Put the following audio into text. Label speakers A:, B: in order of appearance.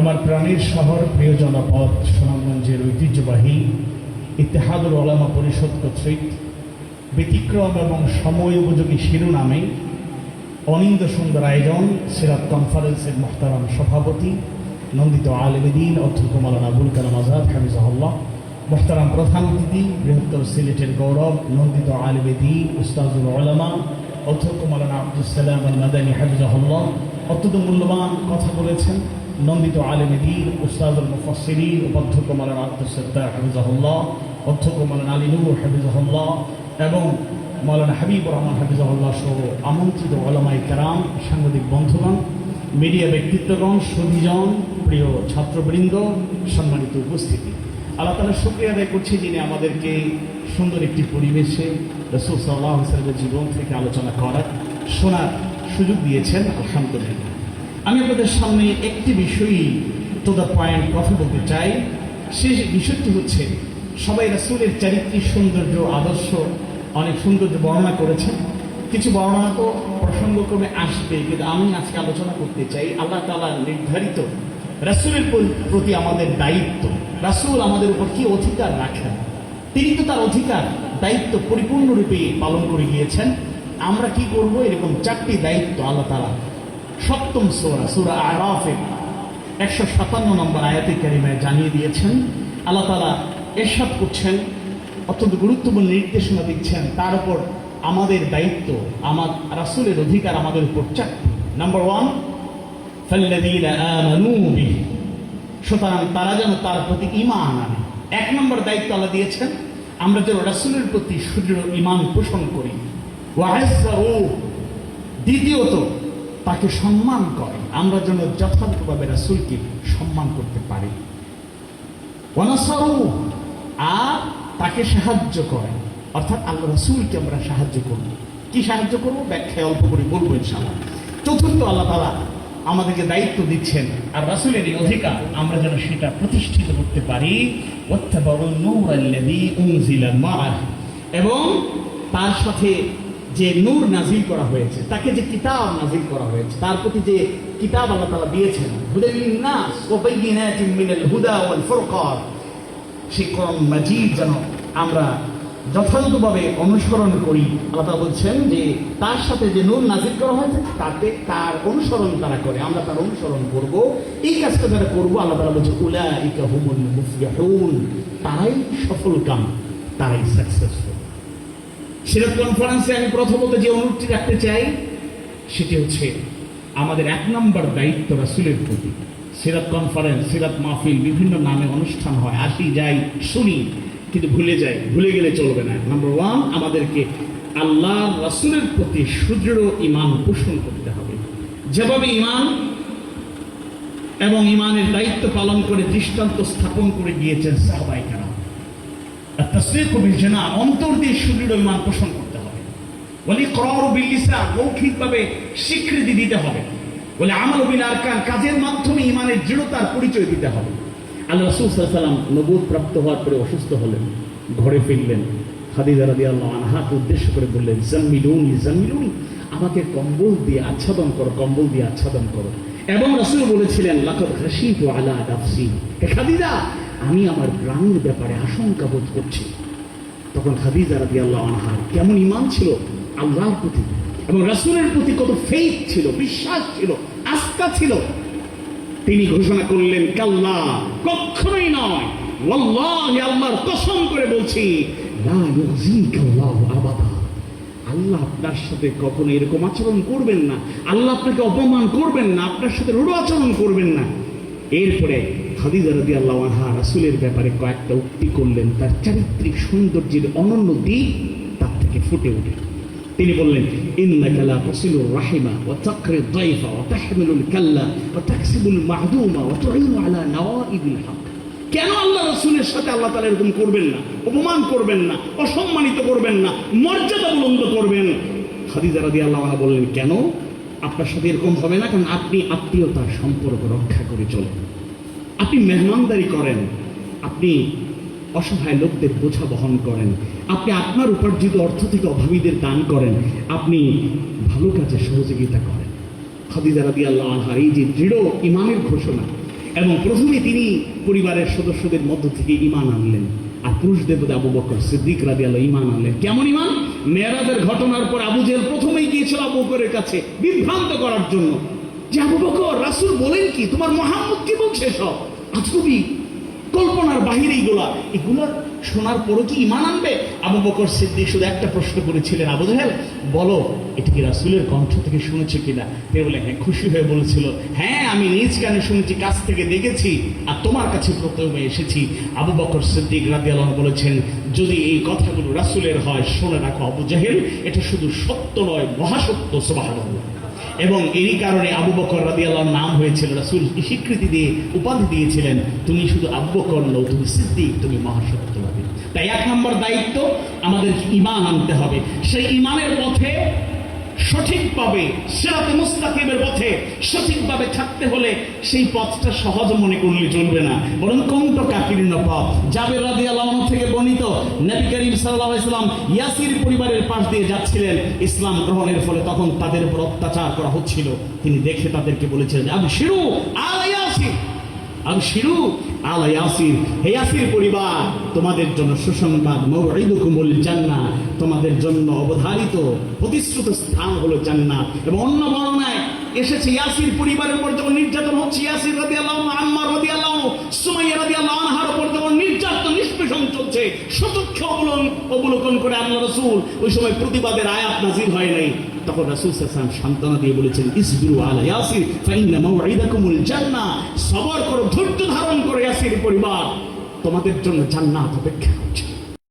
A: আমার প্রাণের শহর প্রিয় জনপদ সুনামগঞ্জের ঐতিহ্যবাহী ইতিহাদুল ওলামা পরিষদ কর্তৃক ব্যতিক্রম এবং সময় উপযোগী শিরোনামে অনিন্দ সুন্দর আয়োজন, সিরাত কনফারেন্সের মোহতারাম সভাপতি, নন্দিত আলমদিন অধ্যক্ষ মালানা আবুল কালাম আজাদ হামিজাহুল্লাহ মোহতারাম প্রধান অতিথি, বৃহত্তর সিলেটের গৌরব, নন্দিত আলমেদি উস্তাজুল ওলামা অধ্যক্ষ মালানা আব্দুল সালাম আল মাদানী হাফিজাহুল্লাহ, অত্যন্ত মূল্যবান কথা বলেছেন। নন্দিত আলমেদিন উস্তাদুল মুফসিরিন উপাধ্যক্ষ মালানা আব্দুল সত্তার হাফিজাহুল্লাহ, অধ্যক্ষ মালানা আলী নূর হাফিজাহুল্লাহ এবং মাওলানা হাবিব রহমান হাফিজাহুল্লাহ সহ আমন্ত্রিত ওলামাই কারাম, সাংবাদিক বন্ধুগণ, মিডিয়া ব্যক্তিত্বগণ, সুধীজন, প্রিয় ছাত্রবৃন্দ, সম্মানিত উপস্থিতি। আল্লাহ তালা শুক্রিয়া আদায় করছি যিনি আমাদেরকে সুন্দর একটি পরিবেশে রসুল সাল্লাহ সাল্লামের জীবন থেকে আলোচনা করার শোনার সুযোগ দিয়েছেন। আলহামদুলিল্লাহ। আমি আপনাদের সামনে একটি বিষয়ই টু দ্য পয়েন্ট কথা বলতে চাই। সেই বিষয়টি হচ্ছে, সবাই রাসুলের চারিত্রিক সৌন্দর্য, আদর্শ অনেক সৌন্দর্য বর্ণনা করেছেন। কিছু বর্ণনা তো প্রসঙ্গক্রমে আসবে, কিন্তু আমি আজকে আলোচনা করতে চাই। আল্লাহ তালা নির্ধারিত রাসুলের প্রতি আমাদের দায়িত্ব। রাসুল আমাদের উপর কি অধিকার রাখেন? তিনি তো তার অধিকার দায়িত্ব পরিপূর্ণরূপে পালন করে গিয়েছেন। আমরা কি করব? এরকম চারটি দায়িত্ব আল্লাহ তালা সপ্তম সোরা, সুরা আরাফে। একশো সাতান্ন নম্বর আয়াতে কারিমায় জানিয়ে দিয়েছেন, আল্লাহ তালা এরশাদ করছেন, অত্যন্ত গুরুত্বপূর্ণ নির্দেশনা দিচ্ছেন, তার উপর আমাদের দায়িত্ব, আমার রাসুলের অধিকার আমাদের উপর চারটি নাম্বার ওয়ান সুতরাং তারা যেন তার প্রতি ইমান আনে। এক নম্বর দায়িত্ব আল্লাহ দিয়েছেন, আমরা যেন রাসুলের প্রতি সুদৃঢ় ইমান পোষণ করি। দ্বিতীয়ত তাকে সম্মান করে। আমরা যেন যথাযথভাবে রাসুলকে সম্মান করতে পারি। ওয়ানাসারু, আর তাকে সাহায্য করে। অর্থাৎ আল্লাহ রাসুলকে আমরা সাহায্য করব। কি সাহায্য করব? ব্যাখ্যায় অল্প করে বলব ইনশাআল্লাহ। চতুর্থ, আল্লাহ তালা আমাদেরকে দায়িত্ব দিচ্ছেন। আর রাসুলের এই অধিকার আমরা যেন সেটা প্রতিষ্ঠিত করতে পারি। এবং তার সাথে যে নূর নাজিল করা হয়েছে, তাকে যে কিতাব নাজিল করা হয়েছে, তার প্রতি যে কিতাব আল্লাহ তালা দিয়েছেন হুদালিন নাস ওয়া হুদা ওয়াল ফুরকান সেই কোরআন মাজিদ যেন আমরা যথাযথভাবে অনুসরণ করি। আল্লাহ বলছেন যে, তার সাথে যে নূর নাজিল করা হয়েছে, তাতে তার অনুসরণ তারা করে। আমরা তার অনুসরণ করব। এই কাজটা যারা করব, আল্লাহ তাআলা বলছে উলা হুমুল মুফলিহুন, তারাই সফল কাম তারাই সাকসেসফুল সিরাত কনফারেন্সে আমি প্রথমত যে অনুরোধটি রাখতে চাই, সেটি হচ্ছে আমাদের এক নম্বর দায়িত্ব রাসুলের প্রতি। সিরাত কনফারেন্স সিরাত মাহফিল বিভিন্ন নামে অনুষ্ঠান হয়। আসি, যাই, শুনি, কিন্তু ভুলে যাই, ভুলে গেলে চলবে না। নাম্বার ওয়ান আমাদেরকে আল্লাহ রাসুলের প্রতি সুদৃঢ় ইমান পোষণ করতে হবে। যেভাবে ইমান এবং ইমানের দায়িত্ব পালন করে দৃষ্টান্ত স্থাপন করে গিয়েছেন সাহবাইকারা বিল জানা অন্তর দিয়ে সুদৃঢ় ইমান পোষণ করতে হবে। বলি মৌখিকভাবে স্বীকৃতি দিতে হবে। বলে আমল আরকান কাজের মাধ্যমে ইমানের দৃঢ়তার পরিচয় দিতে হবে। আল্লাহ রাসূল সাল্লাম নবুয়ত প্রাপ্ত হওয়ার পরে অসুস্থ হলেন, ঘরে ফিরলেন। খাদিজা রাদিয়াল্লাহু আনহাকে উদ্দেশ্য করে বললেন, জাম্মিলুনি জাম্মিলুনি, আমাকে কম্বল দিয়ে আচ্ছাদন করো, কম্বল দিয়ে আচ্ছাদন করো। এবং রসুল বলেছিলেন, লাকাদ খাশিতু আলা নাফসি। খাদিজা আমি আমার প্রাণের ব্যাপারে আশঙ্কা বোধ করছি। তখন খাদিজা রাদি আল্লাহ আনহার কেমন ইমান ছিল? আল্লাহর প্রতি এবং রাসূলের প্রতি কত ফেইথ ছিল, বিশ্বাস ছিল, আস্থা ছিল। তিনি ঘোষণা করলেন, কাল্লা কখনোই নয়। ওয়াল্লাহি, আল্লাহর কসম করে বলছি, লা আবাদা। আল্লাহ আপনার সাথে কখনো এরকম আচরণ করবেন না। আল্লাহ আপনাকে অপমান করবেন না, আপনার সাথে রূঢ় আচরণ করবেন না। এরপরে খাদিজা রাদি আল্লাহ আনহা রাসুলের ব্যাপারে কয়েকটা উক্তি করলেন, তার চারিত্রিক সৌন্দর্যের অনন্য দিক তার থেকে ফুটে ওঠে। তিনি বললেন, ইন্নাকা লা তাসিলুর রাহিমা ওয়া তাকরি দাইফা ওয়া তাহমিলুল কাল্লা ওয়া তাকসিবুল মাহদুমা ওয়া তুইনু আলা নাওয়াইবিল হক। কেন আল্লাহ রসুলের সাথে আল্লাহ তালা এরকম করবেন না? অপমান করবেন না? অসম্মানিত করবেন না? মর্যাদা বুলন্দ করবেন? খাদিজা রাদি আল্লাহ বললেন, কেন? আপনার সাথে এরকম হবে না, কারণ আপনি আত্মীয়তার সম্পর্ক রক্ষা করে চলেন। আপনি মেহমানদারি করেন, আপনি অসহায় লোকদের বোঝা বহন করেন, আপনি আপনার উপার্জিত অর্থ থেকে অভাবীদের দান করেন, আপনি ভালো কাজে সহযোগিতা করেন। খাদিজা রাদি আল্লাহ আনহার এই যে দৃঢ় ইমানের ঘোষণা
B: এবং প্রথমে তিনি পরিবারের সদস্যদের মধ্য থেকে ইমান আনলেন আর পুরুষদের মধ্যে আবু বকর সিদ্দিক রাজি আল্লাহ ইমান আনলেন। কেমন ইমান মেয়েরাজের ঘটনার পর আবু জেল প্রথমেই গিয়েছিল আবু বকরের কাছে বিভ্রান্ত করার জন্য। যে আবু বকর, রাসুল বলেন কি, তোমার কি বলছে সব? আজকবি কল্পনার এইগুলা এগুলা শোনার কি ইমান আনবে? আবু বকর সিদ্দিক শুধু একটা প্রশ্ন করেছিলেন, আবু বলো, এটা কি রাসুলের কণ্ঠ থেকে শুনেছে কিনা? বলে হ্যাঁ খুশি হয়ে বলেছিল। হ্যাঁ আমি নিজ কানে শুনেছি, কাছ থেকে দেখেছি, আর তোমার কাছে প্রথমে এসেছি। আবু বকর সিদ্দিক রাদি আলম বলেছেন, যদি এই কথাগুলো রাসুলের হয়, শুনে রাখো আবু জাহেল, এটা শুধু সত্য নয়, মহাসত্য সবাহ এবং এরই কারণে আবু বকর রাদি আল্লাহর নাম হয়েছিল, রাসুল স্বীকৃতি দিয়ে উপাধি দিয়েছিলেন, তুমি শুধু আবু বকর নও, তুমি সিদ্দিক, তুমি মহাসত্যবাদী তাই এক নম্বর দায়িত্ব আমাদের ইমান আনতে হবে। সেই ইমানের পথে সঠিকভাবে সেরাতে মুস্তাকিমের পথে সঠিকভাবে থাকতে হলে সেই পথটা সহজ মনে করলে চলবে না। বরং কণ্ঠ কাকিরীন্য পথ। জাবের রাদি আল্লাহ থেকে বর্ণিত নবী করিম সাল্লাহ ইসলাম ইয়াসির পরিবারের পাশ দিয়ে যাচ্ছিলেন। ইসলাম গ্রহণের ফলে তখন তাদের উপর অত্যাচার করা হচ্ছিল। তিনি দেখে তাদেরকে বলেছিলেন আমি শিরু আল ইয়াসির। আমি শিরু আলা ইয়াসির। হে ইয়াসির পরিবার, তোমাদের জন্য সুসংবাদ জান্নাত তোমাদের জন্য অবধারিত, প্রতিশ্রুত স্থান হলো জান্নাত। এবং অন্য বর্ণনায় এসেছে ইয়াসির পরিবারের উপর যখন নির্যাতন হচ্ছে, ইয়াসির রাদিয়াল্লাহু আম্মার রাদিয়াল্লাহু সুমাইয়া রাদিয়াল্লাহু অবলম্বন অবলোকন করে আল্লাহ রসুল। ওই সময় প্রতিবাদের আয়াত নাজির হয় নাই। তখন রাসুল সাসান সান্ত্বনা দিয়ে বলেছেন, ইসবিরু আলা ইয়াসির, ফাইন্না মাউইদাকুমুল জান্নাহ। সবর করো, ধৈর্য ধারণ করে, ইয়াসির পরিবার। তোমাদের জন্য জান্নাত অপেক্ষা করছে।